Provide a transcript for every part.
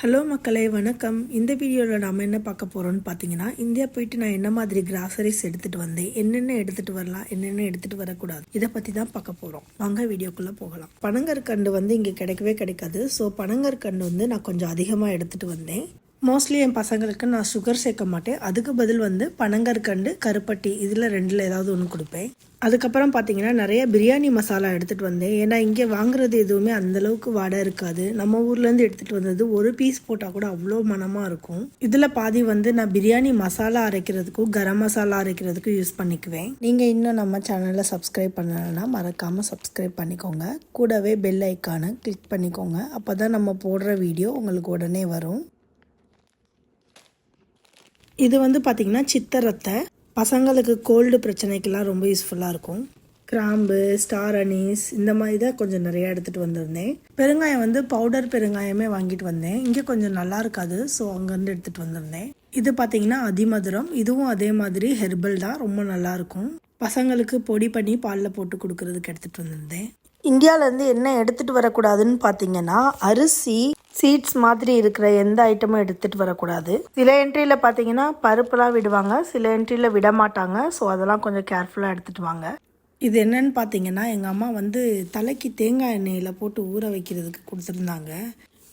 Hello மக்களே வணக்கம். இந்த வீடியோவில் நாம் என்ன பார்க்க போகிறோம்னு பார்த்தீங்கன்னா இந்தியா போயிட்டு நான் என்ன மாதிரி கிராசரிஸ் எடுத்துகிட்டு வந்தேன் என்னென்ன எடுத்துகிட்டு வரலாம் என்னென்ன எடுத்துகிட்டு வரக்கூடாது இதை பற்றி தான் பார்க்க போகிறோம் வாங்க வீடியோக்குள்ளே போகலாம். பனங்கற்கண்டு வந்து இங்கே கிடைக்கவே கிடைக்காது. ஸோ பனங்கற்கண்டு வந்து நான் கொஞ்சம் அதிகமாக எடுத்துகிட்டு வந்தேன். மோஸ்ட்லி என் பசங்களுக்கு நான் சுகர் சேர்க்க மாட்டேன். அதுக்கு பதில் வந்து பனங்கற்கண்டு கருப்பட்டி இதில் ரெண்டில் ஏதாவது ஒன்று கொடுப்பேன். அதுக்கப்புறம் பார்த்தீங்கன்னா நிறைய பிரியாணி மசாலா எடுத்துகிட்டு வந்தேன். ஏன்னா இங்கே வாங்குறது எதுவுமே அந்தளவுக்கு வாடை இருக்காது. நம்ம ஊர்லேருந்து எடுத்துகிட்டு வந்தது ஒரு பீஸ் போட்டால் கூட அவ்வளோ மனமாக இருக்கும். இதில் பாதி வந்து நான் பிரியாணி மசாலா அரைக்கிறதுக்கும் கரம் மசாலா அரைக்கிறதுக்கும் யூஸ் பண்ணிக்குவேன். நீங்கள் இன்னும் நம்ம சேனலில் சப்ஸ்கிரைப் பண்ணலைன்னா மறக்காமல் சப்ஸ்கிரைப் பண்ணிக்கோங்க. கூடவே பெல் ஐக்கானை கிளிக் பண்ணிக்கோங்க. அப்போ தான் நம்ம போடுற வீடியோ உங்களுக்கு உடனே வரும். இது வந்து பார்த்திங்கன்னா சித்தரத்தை. பசங்களுக்கு கோல்டு பிரச்சனைக்கெல்லாம் ரொம்ப யூஸ்ஃபுல்லாக இருக்கும். கிராம்பு ஸ்டார் அனீஸ் இந்த மாதிரி தான் கொஞ்சம் நிறைய எடுத்துகிட்டு வந்திருந்தேன். பெருங்காயம் வந்து பவுடர் பெருங்காயமே வாங்கிட்டு வந்தேன். இங்கே கொஞ்சம் நல்லா இருக்காது ஸோ அங்கேருந்து எடுத்துகிட்டு வந்திருந்தேன். இது பார்த்தீங்கன்னா அதிமதுரம். இதுவும் அதே மாதிரி ஹெர்பல் தான் ரொம்ப நல்லா இருக்கும். பசங்களுக்கு பொடி பண்ணி பாலில் போட்டு கொடுக்கறதுக்கு எடுத்துகிட்டு வந்திருந்தேன். இந்தியாவிலேருந்து என்ன எடுத்துகிட்டு வரக்கூடாதுன்னு பார்த்தீங்கன்னா அரிசி சீட்ஸ் மாதிரி இருக்கிற எந்த ஐட்டமும் எடுத்துகிட்டு வரக்கூடாது. சில என்ட்ரியில் பார்த்தீங்கன்னா பருப்புலாம் விடுவாங்க சில என்ட்ரியில் விட மாட்டாங்க ஸோ அதெல்லாம் கொஞ்சம் கேர்ஃபுல்லாக எடுத்துகிட்டு வாங்க. இது என்னன்னு பார்த்தீங்கன்னா எங்கள் அம்மா வந்து தலைக்கு தேங்காய் எண்ணெயில் போட்டு ஊற வைக்கிறதுக்கு கொடுத்துருந்தாங்க.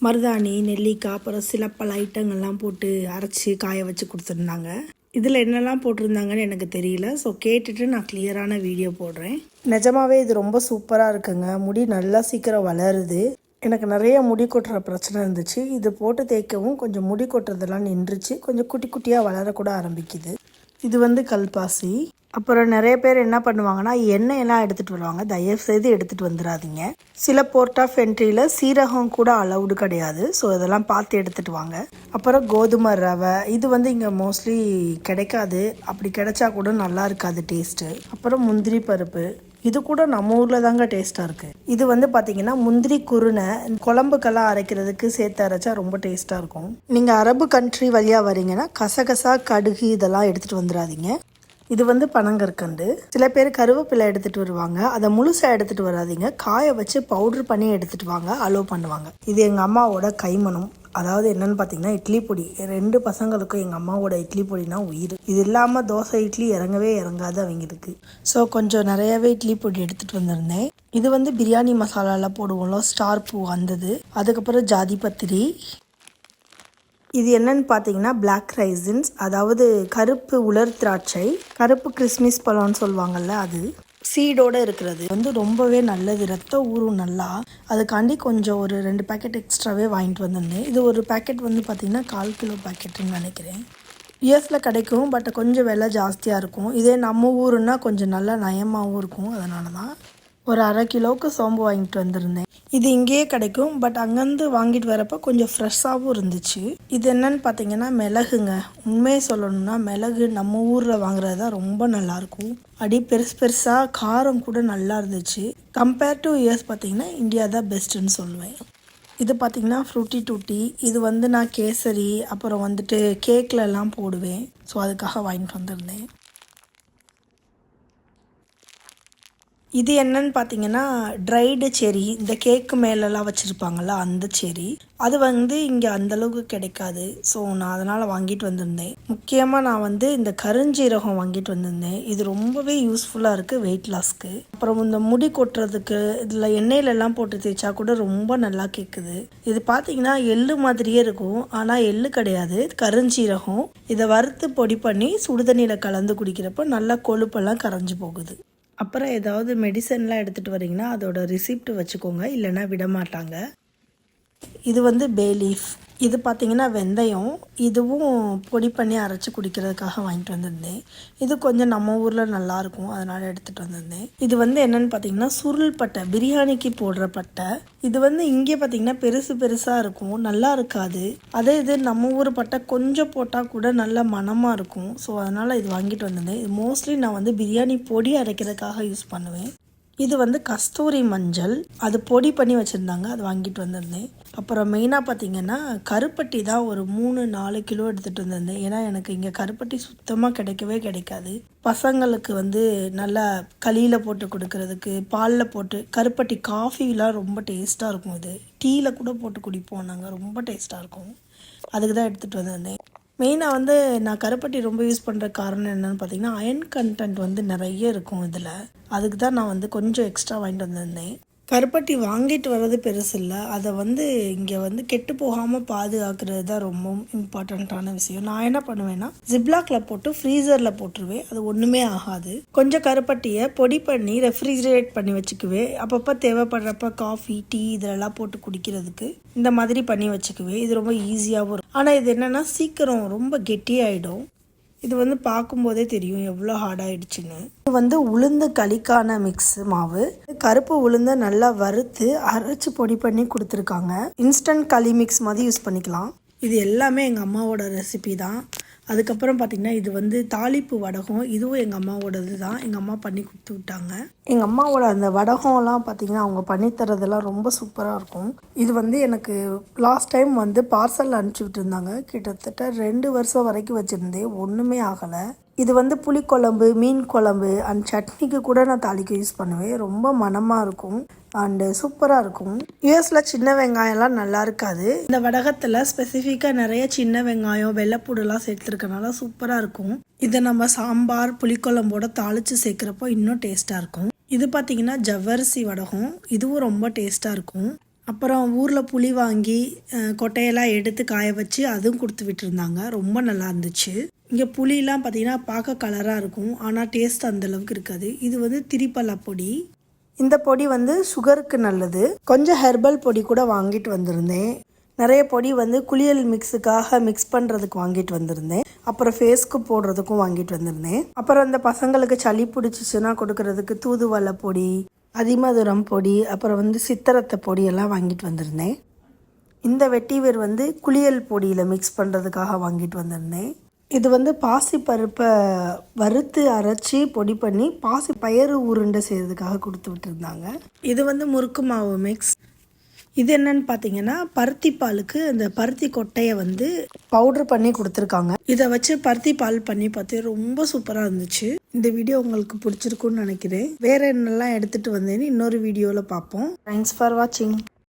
மருதாணி நெல்லிக்காய் அப்புறம் சில பல ஐட்டங்கள்லாம் போட்டு அரைச்சி காய வச்சு கொடுத்துருந்தாங்க. இதில் என்னெல்லாம் போட்டிருந்தாங்கன்னு எனக்கு தெரியல. ஸோ கேட்டுட்டு நான் கிளியரான வீடியோ போடுறேன். நிஜமாவே இது ரொம்ப சூப்பராக இருக்குங்க. முடி நல்லா சீக்கிரம் வளருது. எனக்கு நிறைய முடி கொட்டுற பிரச்சனை இருந்துச்சு. இது போட்டு தேய்க்கவும் கொஞ்சம் முடி கொட்டுறதெல்லாம் நின்றுச்சு. கொஞ்சம் குட்டி குட்டியாக வளரக்கூட ஆரம்பிக்குது. இது வந்து கல்பாசி. அப்புறம் நிறைய பேர் என்ன பண்ணுவாங்கன்னா எண்ணெய் எல்லாம் எடுத்துகிட்டு வருவாங்க. தயவு செய்து எடுத்துகிட்டு வந்துடாதீங்க சில போர்ட் ஆஃப் என்ட்ரியில் சீரகம் கூட அலவுடு கிடையாது. ஸோ இதெல்லாம் பார்த்து எடுத்துகிட்டு வாங்க. அப்புறம் கோதுமை ரவை. இது வந்து இங்கே மோஸ்ட்லி கிடைக்காது. அப்படி கிடைச்சா கூட நல்லா இருக்காது டேஸ்ட்டு அப்புறம் முந்திரி பருப்பு. இது கூட நம்ம ஊரில் தாங்க டேஸ்ட்டாக இருக்குது இது வந்து பார்த்தீங்கன்னா முந்திரி குருணை குழம்புக்கெல்லாம் அரைக்கிறதுக்கு சேர்த்து அரைச்சா ரொம்ப டேஸ்ட்டாக இருக்கும். நீங்கள் அரபு கண்ட்ரி வழியாக வரீங்கன்னா கசகசா கடுகு இதெல்லாம் எடுத்துகிட்டு வந்துடாதீங்க. இது வந்து பனங்கற்கண்டு. சில பேர் கருவேப்பிலை எடுத்துகிட்டு வருவாங்க. அதை முழுசாக எடுத்துகிட்டு வராதீங்க. காய வச்சு பவுடர் பண்ணி எடுத்துகிட்டு வாங்க. அலோவ் பண்ணுவாங்க. இது எங்கள் அம்மாவோட கைமணம். அதாவது என்னன்னு பார்த்தீங்கன்னா இட்லி பொடி. ரெண்டு பசங்களுக்கும் எங்கள் அம்மாவோட இட்லி பொடினா உயிர். இது இல்லாமல் தோசை இட்லி இறங்கவே இறங்காது அவங்களுக்கு. ஸோ கொஞ்சம் நிறையவே இட்லி பொடி எடுத்துகிட்டு வந்திருந்தேன். இது வந்து பிரியாணி மசாலாலாம் போடுவோம்ல ஸ்டார் பூ வந்தது. அதுக்கப்புறம் ஜாதி பத்திரி. இது என்னன்னு பார்த்தீங்கன்னா பிளாக் ரைசின்ஸ் அதாவது கருப்பு உலர் திராட்சை கருப்பு கிறிஸ்மிஸ் பழம்னு சொல்லுவாங்கள்ல அது. சீடோடு இருக்கிறது. வந்து ரொம்பவே நல்லது. ரத்த ஊறும் நல்லா. அதுக்காண்டி கொஞ்சம் ஒரு ரெண்டு பேக்கெட் எக்ஸ்ட்ராவே வாங்கிட்டு வந்திருந்தேன். இது ஒரு பேக்கெட் வந்து பார்த்திங்கன்னா கால் கிலோ பேக்கெட்டுன்னு நினைக்கிறேன். யூஎஸில் கிடைக்கும் பட் கொஞ்சம் விலை ஜாஸ்தியாக இருக்கும். இதே நம்ம ஊருன்னா கொஞ்சம் நல்லா நயமாகவும் இருக்கும். அதனால தான் ஒரு அரை கிலோவுக்கு சோம்பு வாங்கிட்டு வந்திருந்தேன். இது இங்கேயே கிடைக்கும் பட் அங்கேருந்து வாங்கிட்டு வரப்போ கொஞ்சம் ஃப்ரெஷ்ஷாகவும் இருந்துச்சு. இது என்னன்னு பார்த்தீங்கன்னா மிளகுங்க. உண்மையை சொல்லணும்னா மிளகு நம்ம ஊரில் வாங்குறது தான் ரொம்ப நல்லாயிருக்கும் அடி பெருசு பெருசாக காரம் கூட நல்லா இருந்துச்சு. கம்பேர் டு இயர்ஸ் பார்த்தீங்கன்னா இந்தியா தான் பெஸ்ட்டுன்னு சொல்லுவேன். இது பார்த்திங்கன்னா ஃப்ரூட்டி டூட்டி இது வந்து நான் கேசரி அப்புறம் வந்துட்டு கேக்லலாம் போடுவேன். ஸோ அதுக்காக வாங்கிட்டு வந்திருந்தேன். இது என்னன்னு பார்த்தீங்கன்னா ட்ரைடு செரி இந்த கேக்கு மேலெல்லாம் வச்சுருப்பாங்கள்ல அந்த செரி அது வந்து இங்கே அந்தளவுக்கு கிடைக்காது. ஸோ நான் அதனால் வாங்கிட்டு வந்திருந்தேன். முக்கியமாக நான் வந்து இந்த கருஞ்சீரகம் வாங்கிட்டு வந்திருந்தேன். இது ரொம்பவே யூஸ்ஃபுல்லாக இருக்குது வெயிட் லாஸ்க்கு அப்புறம் இந்த முடி கொட்டுறதுக்கு இதில் எண்ணெயிலெல்லாம் போட்டு தேய்ச்சா கூட ரொம்ப நல்லா கேட்குது இது பார்த்தீங்கன்னா எள்ளு மாதிரியே இருக்கும். ஆனால் எள்ளு கிடையாது. கருஞ்சீரகம். இதை வறுத்து பொடி பண்ணி சுடுதண்ணியில் கலந்து குடிக்கிறப்போ நல்லா கொழுப்பெல்லாம் கரைஞ்சி போகுது. அப்புறம் ஏதாவது மெடிசன்லாம் எடுத்துகிட்டு வரீங்கன்னா அதோட ரிசிப்ட் வச்சுக்கோங்க இல்லைன்னா விட மாட்டாங்க இது வந்து பேலீஃப் இது பார்த்தீங்கன்னா வெந்தயம். இதுவும் பொடி பண்ணி அரைச்சி குடிக்கிறதுக்காக வாங்கிட்டு வந்திருந்தேன். இது கொஞ்சம் நம்ம ஊரில் நல்லாயிருக்கும் அதனால் எடுத்துகிட்டு வந்திருந்தேன். இது வந்து என்னென்னு பார்த்தீங்கன்னா சுருள் பட்டை பிரியாணிக்கு போடுற பட்டை. இது வந்து இங்கே பார்த்தீங்கன்னா பெருசு பெருசாக இருக்கும் நல்லா இருக்காது. அதே இது நம்ம ஊர் பட்டை கொஞ்சம் போட்டால் கூட நல்ல மனமாக இருக்கும். ஸோ அதனால் இது வாங்கிட்டு வந்திருந்தேன். இது மோஸ்ட்லி நான் வந்து பிரியாணி பொடி அரைக்கிறதுக்காக யூஸ் பண்ணுவேன். இது வந்து கஸ்தூரி மஞ்சள். அது பொடி பண்ணி வச்சுருந்தாங்க அது வாங்கிட்டு வந்திருந்தேன். அப்புறம் மெயினாக பார்த்தீங்கன்னா கருப்பட்டி தான் ஒரு மூணு நாலு கிலோ எடுத்துகிட்டு வந்திருந்தேன். ஏன்னா எனக்கு இங்கே கருப்பட்டி சுத்தமாக கிடைக்கவே கிடைக்காது. பசங்களுக்கு வந்து நல்லா களியில் போட்டு கொடுக்கறதுக்கு பாலில் போட்டு கருப்பட்டி காஃபிலாம் ரொம்ப டேஸ்ட்டாக இருக்கும் இது. டீயில் கூட போட்டு குடிப்போம் நாங்கள் ரொம்ப டேஸ்ட்டாக இருக்கும். அதுக்கு தான் எடுத்துகிட்டு வந்திருந்தேன். மெயினாக வந்து நான் கருப்பட்டி ரொம்ப யூஸ் பண்ணுற காரணம் என்னென்னு பார்த்தீங்கன்னா அயன் கண்டென்ட் வந்து நிறைய இருக்கும் இதில். அதுக்கு தான் நான் வந்து கொஞ்சம் எக்ஸ்ட்ரா வாங்கிட்டு வந்திருந்தேன். கருப்பட்டி வாங்கிட்டு வர்றது பெருசு இல்லை அதை வந்து இங்கே வந்து கெட்டு போகாமல் பாதுகாக்கிறது தான் ரொம்ப இம்பார்ட்டண்ட்டான விஷயம். நான் என்ன பண்ணுவேன்னா ஜிப்லாக்ல போட்டு ஃப்ரீசரில் போட்டுருவேன். அது ஒன்றுமே ஆகாது. கொஞ்சம் கருப்பட்டியை பொடி பண்ணி ரெஃப்ரிஜரேட் பண்ணி வச்சுக்குவேன் அப்பப்போ தேவைப்படுறப்ப காஃபி டீ இதெல்லாம் போட்டு குடிக்கிறதுக்கு இந்த மாதிரி பண்ணி வச்சுக்குவேன் இது ரொம்ப ஈஸியாகவும் இருக்கும். ஆனால் இது என்னென்னா சீக்கிரம் ரொம்ப கெட்டியாயிடும். இது வந்து பார்க்கும்போதே தெரியும் எவ்வளோ ஹார்டாயிடுச்சுன்னு இது வந்து உளுந்து களிக்கான மிக்ஸ் மாவு. கருப்பு உளுந்தை நல்லா வறுத்து அரைச்சு பொடி பண்ணி கொடுத்துருக்காங்க. இன்ஸ்டன்ட் களி மிக்ஸ் மாதிரி யூஸ் பண்ணிக்கலாம். இது எல்லாமே எங்கள் அம்மாவோட ரெசிபி தான். அதுக்கப்புறம் பார்த்திங்கன்னா இது வந்து தாளிப்பு வடகம். இதுவும் எங்கள் அம்மாவோடது தான். எங்கள் அம்மா பண்ணி கொடுத்து விட்டாங்க. எங்கள் அம்மாவோட அந்த வடகம்லாம் பார்த்திங்கன்னா அவங்க பண்ணி தரதெல்லாம் ரொம்ப சூப்பராக இருக்கும். இது வந்து எனக்கு லாஸ்ட் டைம் வந்து பார்சல் அனுப்பிச்சி விட்டுருந்தாங்க. கிட்டத்தட்ட ரெண்டு வருஷம் வரைக்கும் வச்சுருந்தேன். ஒன்றுமே ஆகலை. இது வந்து புளிக்குழம்பு மீன் குழம்பு அண்ட் சட்னிக்கு கூட நான் தாளிக்க யூஸ் பண்ணுவேன். ரொம்ப மணமாக இருக்கும் அண்டு சூப்பராக இருக்கும். யூஎஸில் சின்ன வெங்காயம்லாம் நல்லா இருக்காது. இந்த வடகத்தில் ஸ்பெசிஃபிக்காக நிறைய சின்ன வெங்காயம் வெள்ளைப்பூடெல்லாம் சேர்த்துருக்கனால சூப்பராக இருக்கும். இதை நம்ம சாம்பார் புளிக்குழம்போட தாளித்து சேர்க்குறப்போ இன்னும் டேஸ்ட்டாக இருக்கும். இது பார்த்தீங்கன்னா ஜவ்வரிசி வடகம். இதுவும் ரொம்ப டேஸ்ட்டாக இருக்கும். அப்புறம் ஊரில் புளி வாங்கி கொட்டையெல்லாம் எடுத்து காய வச்சு அதுவும் கொடுத்து விட்டுருந்தாங்க. ரொம்ப நல்லா இருந்துச்சு. இங்கே புளியெலாம் பார்த்தீங்கன்னா பார்க்க கலராக இருக்கும். ஆனால் டேஸ்ட் அந்தளவுக்கு இருக்காது. இது வந்து திரிப்பலா பொடி. இந்த பொடி வந்து சுகருக்கு நல்லது. கொஞ்சம் ஹெர்பல் பொடி கூட வாங்கிட்டு வந்திருந்தேன். நிறைய பொடி வந்து குளியல் மிக்ஸுக்காக மிக்ஸ் பண்ணுறதுக்கு வாங்கிட்டு வந்திருந்தேன். அப்புறம் ஃபேஸ்க்கு போடுறதுக்கும் வாங்கிட்டு வந்திருந்தேன். அப்புறம் அந்த பசங்களுக்கு சளி பிடிச்சிச்சுன்னா கொடுக்கறதுக்கு தூதுவளை பொடி அதிமதுரம் பொடி அப்புறம் வந்து சித்திரத்தை பொடி எல்லாம் வாங்கிட்டு வந்திருந்தேன். இந்த வெட்டிவேர் வந்து குளியல் பொடியில் மிக்ஸ் பண்ணுறதுக்காக வாங்கிட்டு வந்திருந்தேன். இது வந்து பாசி பருப்பை வறுத்து அரைச்சி பொடி பண்ணி பாசி பயறு உருண்டை செய்யறதுக்காக கொடுத்து விட்டுருந்தாங்க. இது வந்து முறுக்கு மாவு மிக்ஸ் இது என்னன்னு பார்த்தீங்கன்னா பருத்தி பாலுக்கு அந்த பருத்தி கொட்டையை வந்து பவுடர் பண்ணி கொடுத்துருக்காங்க. இதை வச்சு பருத்தி பால் பண்ணி பார்த்து ரொம்ப சூப்பராக இருந்துச்சு. இந்த வீடியோ உங்களுக்கு பிடிச்சிருக்குன்னு நினைக்கிறேன். வேற என்னெல்லாம் எடுத்துட்டு வந்தேன்னு இன்னொரு வீடியோவில் பார்ப்போம். தேங்க்ஸ் ஃபார் வாட்சிங்